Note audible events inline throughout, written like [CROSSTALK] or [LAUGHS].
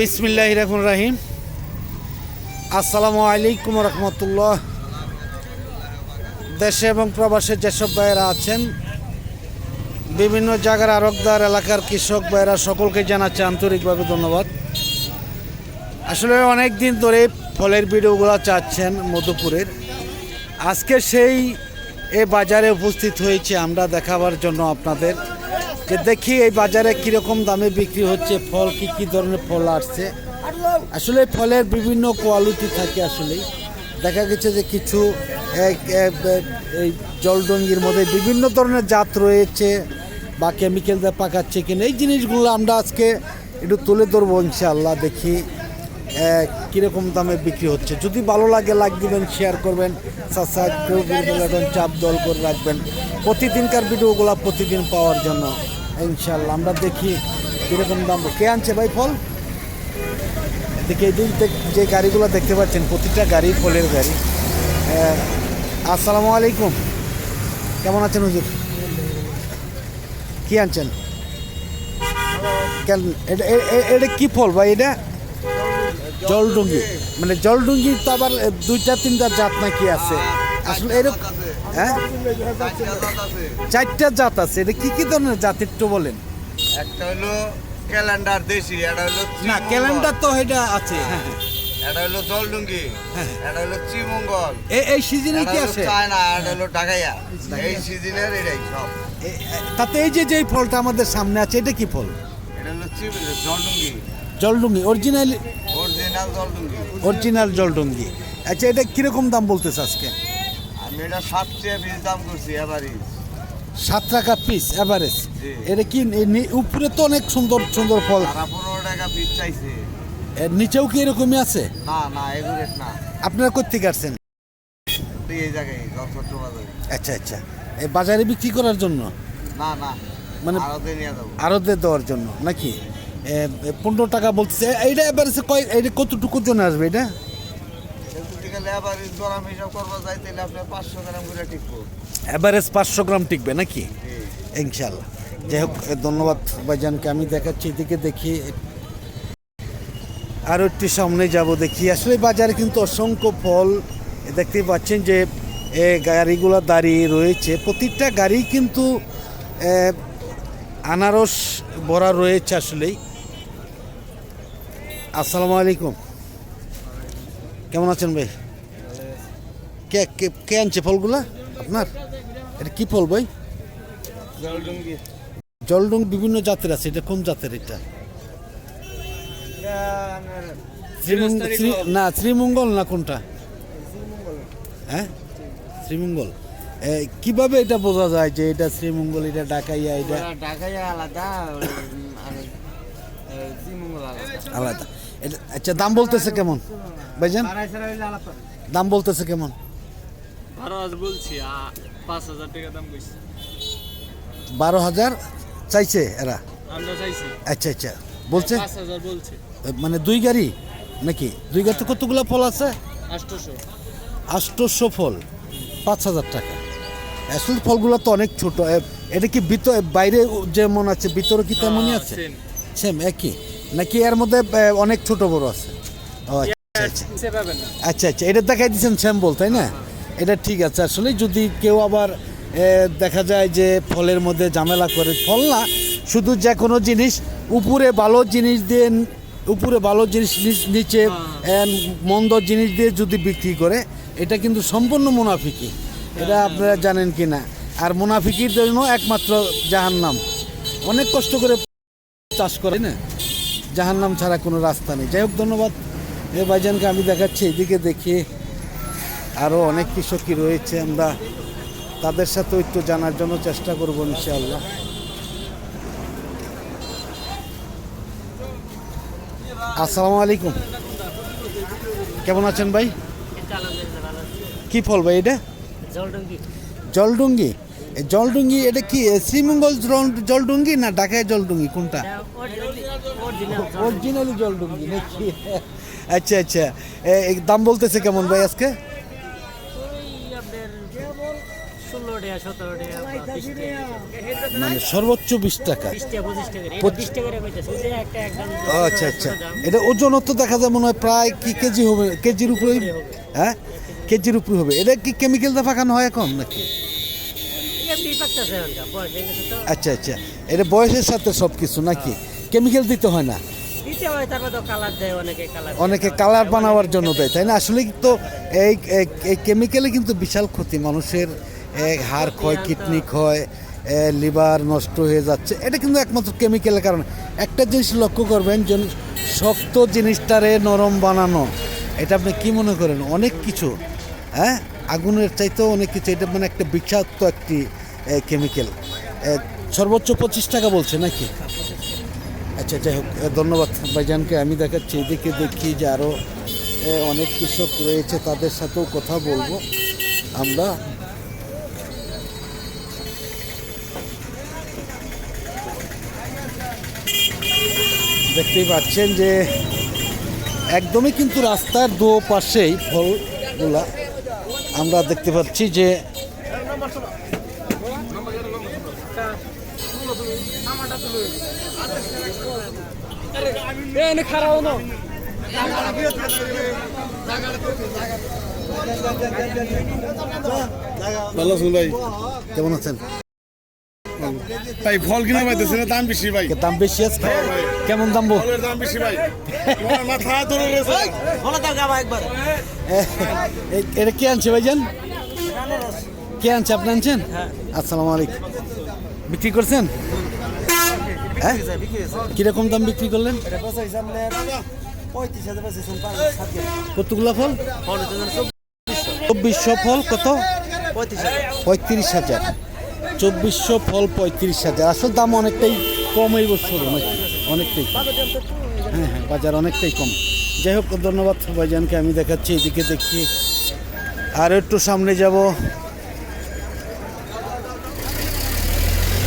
বিসমিল্লাহ রহমান রাহিম। আসসালামু আলাইকুম রহমতুল্লাহ। দেশে এবং প্রবাসে যেসব ভাইয়েরা আছেন, বিভিন্ন জায়গার আরকদার এলাকার কৃষক ভাইয়েরা সকলকে জানাচ্ছে আন্তরিকভাবে ধন্যবাদ। আসলে অনেক দিন ধরে ফলের ভিডিওগুলো চাচ্ছেন মধুপুরের। আজকে সেই এ বাজারে উপস্থিত হয়েছে, আমরা দেখাবার জন্য আপনাদের। যে দেখি এই বাজারে কীরকম দামে বিক্রি হচ্ছে, ফল কি কি ধরনের ফল আসছে? আসলে ফলের বিভিন্ন কোয়ালিটি থাকে আসলে দেখা গেছে যে কিছু এই জলডঙ্গির মধ্যে বিভিন্ন ধরনের জাত রয়েছে বা কেমিক্যাল দিয়ে পাকাচ্ছে কিনা, এই জিনিসগুলো আমরা আজকে একটু তুলে ধরবো ইনশাআল্লাহ, দেখি কীরকম দামে বিক্রি হচ্ছে। যদি ভালো লাগে লাইক দিবেন শেয়ার করবেন সাবস্ক্রাইব করবেন চাপ দল করে রাখবেন। প্রতিদিনকার ভিডিওগুলো প্রতিদিন পাওয়ার জন্য। ইনশাল্লাহ আমরা দেখি কীরকম দাম। কে আনছে ভাই ফল? এই যে গাড়িগুলো দেখতে পাচ্ছেন, প্রতিটা গাড়ি ফলের গাড়ি। আসসালামু আলাইকুম। কেমন আছেন হুজুর? কি আনছেন? এটা এটা কি ফল ভাই এটা? জলডুঙ্গি। মানে জলডুঙ্গি তো আবার দুইটা তিনটা জাত নাকি আছে। আসলে এরকম হ্যাঁ? চারটা জাত আছে এটা কি কি ধরনের জাত একটু বলেন? একটা হলো ক্যালেন্ডার দেশি এটা হলো না ক্যালেন্ডার তো এটা আছে হ্যাঁ এটা হলো জলডুঙ্গি হ্যাঁ। এটা হলো চিমঙ্গল এ- এই সিজনে কি আছে? চায়না এটা হলো ঢাকাইয়া। এই সিজনের এটাই সব। তাতে এই যে যে ফলটা আমাদের সামনে আছে এটা কি ফল? এটা হলো জলডুঙ্গি। জলডুঙ্গি অরিজিনাল অরিজিনাল জলডুঙ্গি। অরিজিনাল জলডুঙ্গি। আচ্ছা এটা কীরকম দাম বলতেছে আজকে? আমি এটা সবচেয়ে বেশি দাম করছি এবারই সাত টাকা পিস এভারেজ এটা কি উপরে তো অনেক সুন্দর সুন্দর ফল। পনেরো টাকা পিস চাইছে। এর নিচেও কি এরকমই আছে? না না এগুলো না। আপনারা কোথেকে আসছেন? এই জায়গায় বাজারে আচ্ছা আচ্ছা। এই বাজারে বিক্রি করার জন্য? না না মানে- আরও নিয়ে যাব। আরতে দেওয়ার জন্য নাকি? পনেরো টাকা বলতেছে এইটা এবার কয় এটা কতটুকুর জন্য আসবে এটা? অ্যাভারেজ পাঁচশো গ্রাম টিকবে। নাকি? ইনশাল্লাহ যাই হোক ধন্যবাদ ভাইজানকে। আমি দেখাচ্ছি এদিকে দেখি। আরও একটু সামনে যাব দেখি। আসলে বাজারে কিন্তু অসংখ্য ফল দেখতেই পাচ্ছেন যে এ, গাড়িগুলো দাঁড়িয়ে রয়েছে। প্রতিটা গাড়ি কিন্তু আনারস ভরা রয়েছে আসলেই। আসসালামু আলাইকুম। কেমন আছেন ভাই? কে কে কে আনছে ফলগুলা আপনার? এটা কি ফল ভাই? জলডুং বিভিন্ন জাতের আছে এটা কোন জাতের এটা? না শ্রীমঙ্গল না কোনটা? হ্যাঁ? শ্রীমঙ্গল। কীভাবে এটা বোঝা যায় যে এটা শ্রীমঙ্গল এটা ডাকাইয়া এটা ঢাকায় আলাদা। আলাদা। আচ্ছা দাম বলতেছে কেমন? ভাইজান? দাম বলতেছে কেমন? বারো হাজার বলছি পাঁচ হাজার টাকা দাম কইছি। বারো হাজার চাইছে এরা? আমরা চাইছি। আচ্ছা আচ্ছা বলছে? পাঁচ হাজার বলছে। মানে দুই গাড়ি নাকি? দুই গাড়িতে কতগুলো ফল আছে? আষ্টশো আষ্টশো ফল পাঁচ হাজার টাকা। আসলে ফলগুলো তো অনেক ছোট। এটা কি ভিতর বাইরে যেমন আছে ভিতরে কি তেমনই আছে? সেম সেম একই। নাকি এর মধ্যে অনেক ছোট বড় আছে? ও আচ্ছা আচ্ছা। আচ্ছা আচ্ছা এটা দেখাই দিচ্ছেন স্যাম্পল তাই না? এটা ঠিক আছে। আসলে যদি কেউ আবার দেখা যায় যে ফলের মধ্যে ঝামেলা করে ফল না শুধু যে কোনো জিনিস উপরে ভালো জিনিস দিয়ে উপরে ভালো জিনিস নিচে মন্দ জিনিস দিয়ে যদি বিক্রি করে এটা কিন্তু সম্পূর্ণ মুনাফিকি। এটা আপনারা জানেন কি না? আর মুনাফিকির জন্য একমাত্র জাহান্নাম। অনেক কষ্ট করে চাষ করে না? জাহান্নাম ছাড়া কোনো রাস্তা নেই। যাই হোক ধন্যবাদ। এ ভাইজানকে আমি দেখাচ্ছি এদিকে দেখি আরও অনেক কৃষকই রয়েছে। আমরা তাদের সাথেও একটু জানার জন্য চেষ্টা করব ইনশাআল্লাহ। আসসালামু আলাইকুম। কেমন আছেন ভাই? কি ফল ভাই এটা? জলডুঙ্গি এ জলডুঙ্গি এটা কি শ্রীমঙ্গল জলডুঙ্গি না ঢাকায় জলডুঙ্গি কোনটা? অরিজিনালি জলডুঙ্গি। নাকি? আচ্ছা আচ্ছা। দাম বলতেছে কেমন ভাই আজকে? মানে সর্বোচ্চ বিশ টাকা। আচ্ছা আচ্ছা। এটা ওজন তো দেখা যায় মনে হয় প্রায় কি কেজি হবে কেজির উপরে হ্যাঁ? কেজির উপরে হবে। এটা কি কেমিক্যাল দিয়ে পাকানো হয় এখন নাকি এমনি পাকতেছে এখনকার বয়স হয়ে গেছে তো আচ্ছা আচ্ছা। এটা বয়সের সাথে সব কিছু নাকি কেমিক্যাল দিতে হয় না? দিতে হয় দেয় অনেকে কালার বানাবার জন্য দেয়। তাই না? আসলে তো এই কেমিক্যালে কিন্তু বিশাল ক্ষতি। মানুষের এ, হাড় ক্ষয় কিডনি ক্ষয় লিভার নষ্ট হয়ে যাচ্ছে। এটা কিন্তু একমাত্র কেমিক্যালের কারণে। একটা জিনিস লক্ষ্য করবেন যে শক্ত জিনিসটারে নরম বানানো এটা আপনি কি মনে করেন? অনেক কিছু হ্যাঁ? আগুনের চাইতেও অনেক কিছু। এটা মানে একটা বিষাক্ত একটি কেমিক্যাল সর্বোচ্চ পঁচিশ টাকা বলছে নাকি? আচ্ছা যাই হোক ধন্যবাদ ভাইজানকে। আমি দেখাচ্ছি, এদিকে দেখি যে আরও অনেক কৃষক রয়েছে, তাদের সাথেও কথা বলব আমরা। দেখতেই পাচ্ছেন যে একদমই কিন্তু রাস্তার দু পাশেই ফলগুলা আমরা দেখতে পাচ্ছি যে ভালো আছেন ভাই? কেমন আছেন? ভাই ফল কিনা পাইতেছে না দাম বেশি ভাই। দাম বেশি আছে কেমন দাম বল দাম বেশি ভাই। মাথা ধরে রয়েছে। এ- এটা কে আনছে ভাইজান? কে আনছে? আপনি আনছেন? আসসালামু আলাইকুম। বিক্রি করছেন? হ্যাঁ? কীরকম দাম বিক্রি করলেন? কতগুলো ফল? চব্বিশশো ফল কত? পঁয়ত্রিশ হাজার। চব্বিশশো ফল পঁয়ত্রিশ হাজার। আসল দাম অনেকটাই কম এই বছর নাকি অনেকটাই কম। হ্যাঁ হ্যাঁ বাজার অনেকটাই কম। যাই হোক, ধন্যবাদ ভাইজানকে আমি দেখাচ্ছি, এদিকে দেখি আর একটু সামনে যাব।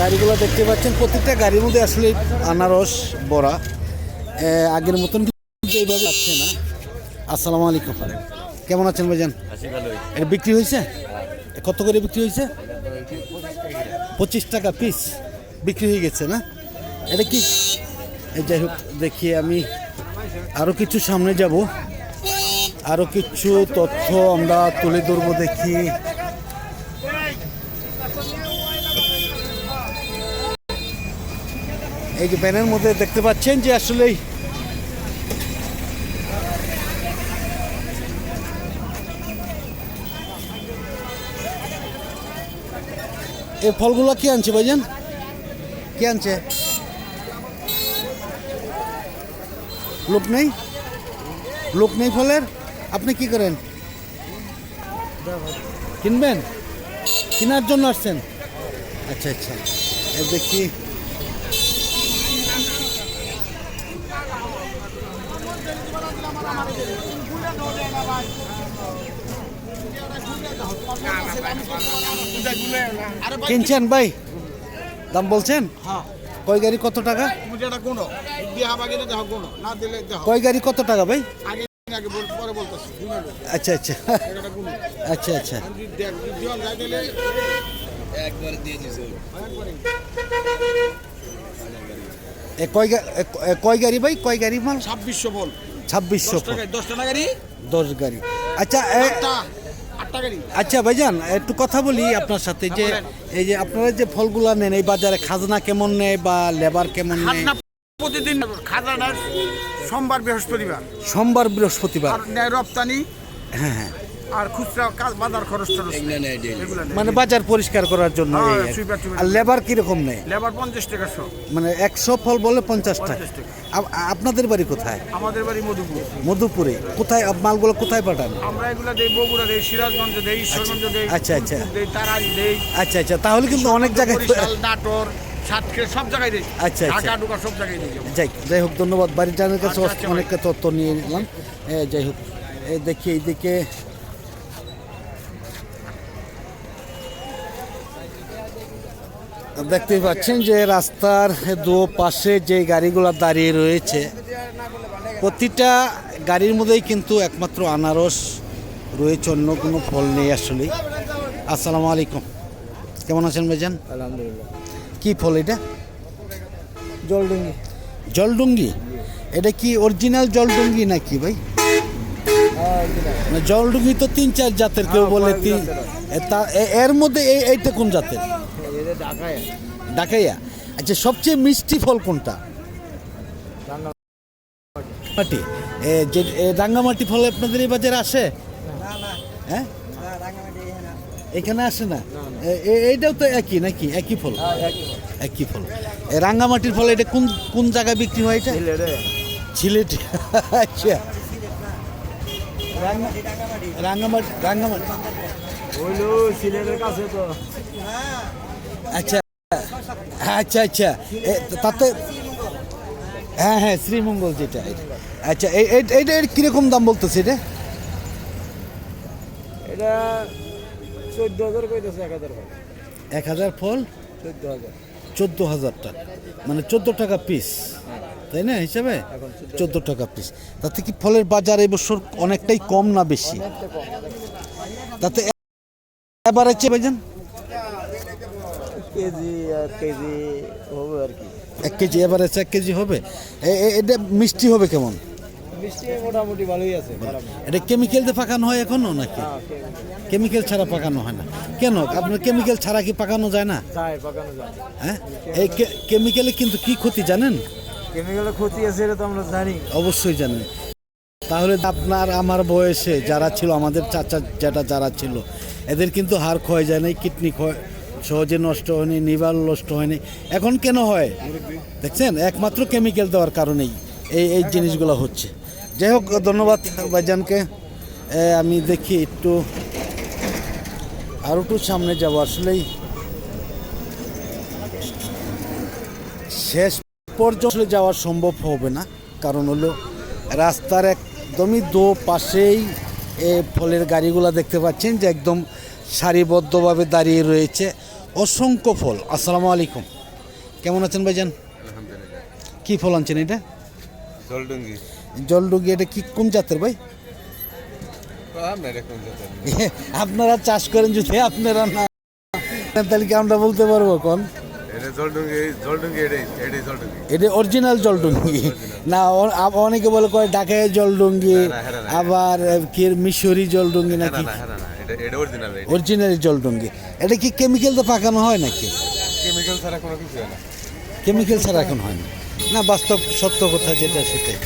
গাড়িগুলো দেখতে পাচ্ছেন প্রত্যেকটা গাড়ির মধ্যে আসলে আনারস বড়া। আগের মতন কিন্তু এইভাবে আসছে না। আসসালামু আলাইকুম। কেমন আছেন ভাইজান? এটা বিক্রি হয়েছে? কত করে বিক্রি হয়েছে? পঁচিশ টাকা পিস বিক্রি হয়ে গেছে না? এটা কি? এই যাই হোক দেখি আমি আরও কিছু সামনে যাব। আরও কিছু তথ্য আমরা তুলে ধরবো দেখি। এই যে ব্যানের মধ্যে দেখতে পাচ্ছেন যে আসলেই এই ফলগুলো কে আনছে ভাইজান? কে আনছে? লোক নেই? লোক নেই ফলের? আপনি কি করেন? কিনবেন? কেনার জন্য আসছেন? আচ্ছা আচ্ছা। দেখি। কিনছেন ভাই? দাম বলছেন? কয় গাড়ি কত টাকা? কয় গাড়ি কত টাকা ভাই? আগে আগে বল- পরে বলতেছি। আচ্ছা আচ্ছা। আচ্ছা আচ্ছা। কয় গাড়ি ভাই? কয় গাড়ি মাল? ছাব্বিশশো বল। ছাব্বিশশো দশ টাকা গাড়ি? দশ গাড়ি। আচ্ছা আচ্ছা ভাইজান একটু কথা বলি আপনার সাথে যে এই যে আপনারা যে ফলগুলা নেন এই বাজারে খাজনা কেমন নেয় বা লেবার কেমন নেয়? প্রতিদিন খাজনা সোমবার বৃহস্পতিবার। সোমবার বৃহস্পতিবার। রপ্তানি। হ্যাঁ হ্যাঁ। আর খুচরা কাজ বাজার খরচ টরচ মানে বাজার পরিষ্কার করার জন্য হ্যাঁ, আর লেবার কীরকম নেয় লেবার পঞ্চাশ টাকা শো। মানে একশো ফল বলে পঞ্চাশ টাকা। 50 টাকা। আপ- আপনাদের বাড়ি কোথায়? আমাদের বাড়ি মধুপুর। মধুপুরে। কোথায় মালগুলো কোথায় পাঠান? আমরা এগুলা দেই বগুড়া দেই সিরাজগঞ্জ দেই ঈশ্বরগঞ্জ দেই আচ্ছা, আচ্ছা। দেই তারাই দেই। আচ্ছা আচ্ছা। তাহলে কিন্তু অনেক জায়গায় নাটোর সব জায়গায় দেই। আচ্ছা, আচ্ছা। ঢাকা ঢুকা সব জায়গায় দেই। যাই যাই হোক ধন্যবাদ। বাড়ির জানের কাছে আচ্ছা, আচ্ছা, অনেক তথ্য নিয়ে নিলাম। যাই হোক। এই দেখি এইদিকে দেখতেই পাচ্ছেন যে রাস্তার দু পাশে যে গাড়িগুলো দাঁড়িয়ে রয়েছে প্রতিটা গাড়ির মধ্যেই কিন্তু একমাত্র আনারস রয়েছে অন্য কোনো ফল নেই আসলে আসসালামু আলাইকুম। কেমন আছেন ভাইজান? আলহামদুলিল্লাহ। কি ফল এটা? জলডুঙ্গি। জলডুঙ্গি? এটা কি অরিজিনাল জলডুঙ্গি নাকি ভাই? জলডুঙ্গি তো তিন চার জাতের কেউ বলে তিন তা- এর মধ্যে এই- এইটা কোন জাতের? ডাকাইয়া আচ্ছা সবচেয়ে মিষ্টি ফল কোনটা? মাটি যে রাঙ্গামাটি ফল আপনাদের এই বাজারে আসে? হ্যাঁ? এখানে আসে না। এইটাও তো একই নাকি? একই ফল? একই ফল। রাঙ্গামাটির ফল এটা কোন কোন জায়গায় বিক্রি হয় এটা? সিলেট আচ্ছা। রাঙ্গা- রাঙ্গামাটি। রাঙ্গামাটি সিলেটের কাছে তো। আচ্ছা আচ্ছা আচ্ছা। তাতে হ্যাঁ হ্যাঁ শ্রীমঙ্গল যেটা আচ্ছা এই এই- এইটা এর কীরকম দাম বলতেছে এটা? এটা চোদ্দ হাজার কইতেছে এক হাজার এক হাজার ফল? চোদ্দ হাজার। চোদ্দ হাজার টাকা। মানে চোদ্দ টাকা পিস তাই না হিসাবে? চোদ্দ টাকা পিস তাতে কি ফলের বাজার এবছর অনেকটাই কম না বেশি? তাতে এবার আছে ভাইজান? কেজি এক কেজি হবে আর কি। এক কেজি এবার এক কেজি হবে? এটা মিষ্টি হবে কেমন? মিষ্টি মোটামুটি ভালোই আছে এটা কেমিক্যাল দিয়ে পাকানো হয় এখনও নাকি? হ্যাঁ, কেমিক্যাল। ছাড়া পাকানো হয় না। কেন? আপনার কেমিক্যাল ছাড়া কি পাকানো যায় না? চায় পাকানো যায়। হ্যাঁ? এই কেমিক্যালে কিন্তু কি ক্ষতি জানেন? কেমিক্যালের ক্ষতি আছে এটা তো আমরা জানি। অবশ্যই জানেন তাহলে আপনার আমার বয়সে যারা ছিল আমাদের চাচা যেটা যারা ছিল এদের কিন্তু হাড় ক্ষয় যায় নাই কিডনি ক্ষয় সহজে নষ্ট হয়নি নিবার নষ্ট হয়নি। এখন কেন হয়? দেখছেন? একমাত্র কেমিক্যাল দেওয়ার কারণেই এই এই জিনিসগুলো হচ্ছে। যাই হোক, ধন্যবাদ ভাইজানকে। আমি দেখি একটু আরও একটু সামনে যাব আসলেই। শেষ পর্যন্ত যাওয়া সম্ভব হবে না। কারণ হলো, রাস্তার একদমই দো পাশেই এ ফলের গাড়িগুলো দেখতে পাচ্ছেন যে একদম সারিবদ্ধভাবে দাঁড়িয়ে রয়েছে। অসংখ্য ফল। আসসালামু আলাইকুম। কেমন আছেন ভাইজান? কি ফল আনছেন এটা? জলডুঙ্গি। জলডুগি এটা কি কোন জাতের ভাই? [LAUGHS] আপনারা চাষ করেন যদি আপনারা না তাহলে কি আমরা বলতে পারব কোন এটা জলডুঙ্গি জলডুঙ্গি জলডুঙ্গি। অরিজিনাল জলডুঙ্গি। [LAUGHS] না অনেকে বলে কয় ঢাকায় জলডুঙ্গি আবার কি মিশরি জলডুঙ্গি নাকি? অরিজিনাল জলডুঙ্গি। এটা কি কেমিক্যাল দিয়ে পাকানো হয় নাকি? কেমিক্যাল ছাড়া কোনো কিছু হয় না। কেমিক্যাল ছাড়া এখন হয় না। না বাস্তব সত্য কথা যেটা সেটাই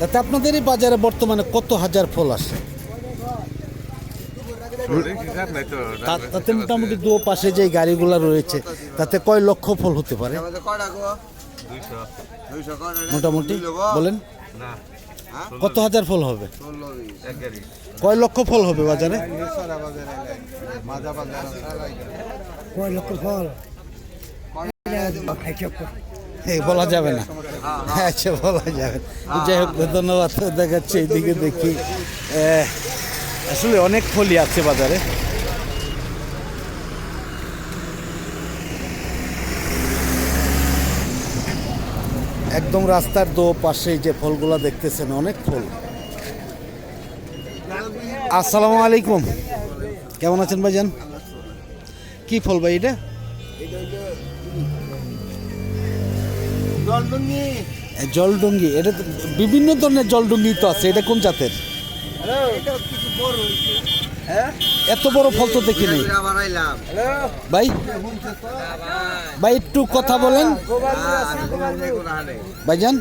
তাতে আপনাদের এই বাজারে বর্তমানে কত হাজার ফল তো তা- তাতে মোটামুটি দু পাশে যে গাড়িগুলো রয়েছে তাতে কয় লক্ষ ফল হতে পারে? মোটামুটি বলেন। না। কত হাজার ফল হবে? কয় লক্ষ ফল হবে বাজারে? কয় লক্ষ ফল? বলা যাবে না। আচ্ছা বলা যাবে যাই হোক, ধন্যবাদ দেখাচ্ছে, এইদিকে দেখি। আসলে অনেক ফলই আছে বাজারে। একদম রাস্তার দো পাশে যে ফলগুলো দেখতেছেন অনেক ফল। আসসালামু আলাইকুম। কেমন আছেন ভাইজান? কি ফল ভাই এটা? জলডুঙ্গি। এটা বিভিন্ন ধরনের জলডুঙ্গি তো আছে এটা কোন জাতের? এত বড় ফল তো দেখিনি। ভাই? ভাই একটু কথা বলেন। ভাইজান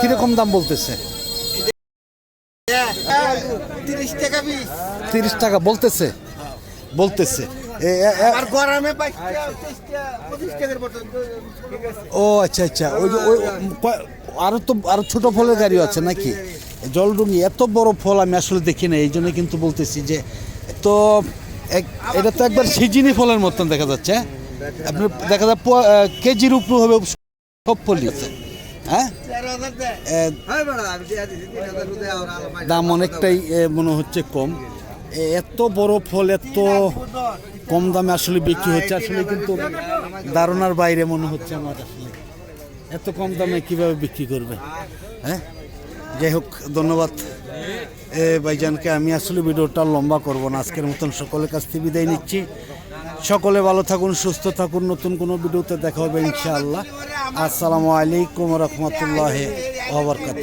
কীরকম দাম বলতেছে? তিরিশ টাকা বলতেছে? বলতেছে। ও আচ্ছা আচ্ছা। ওই যে ওই কয়- আরও তো আরও ছোট ফলের গাড়িও আছে নাকি? জলডুঙ্গি এত বড় ফল আমি আসলে দেখি না এই জন্য কিন্তু বলতেছি যে তো এক- এটা তো একবার সিজিনি ফলের মতন দেখা যাচ্ছে হ্যাঁ? আপনার দেখা যায় কেজির উপর হবে সব ফলই আছে হ্যাঁ? দাম অনেকটাই মনে হচ্ছে কম। এত বড় ফল এত কম দামে আসলে বিক্রি হচ্ছে আসলে কিন্তু ধারণার বাইরে মনে হচ্ছে আমার আসলে। এত কম দামে কীভাবে বিক্রি করবে হ্যাঁ? যাই হোক ধন্যবাদ। এ ভাইজানকে, আমি আসলে ভিডিওটা লম্বা করব না। আজকের মতন সকলের কাছ থেকে বিদায় নিচ্ছি। সকলে ভালো থাকুন, সুস্থ থাকুন। নতুন কোনো ভিডিওতে দেখা হবে ইনশাআল্লাহ। আসসালামু আলাইকুম রহমতুল্লাহ ওবরকাত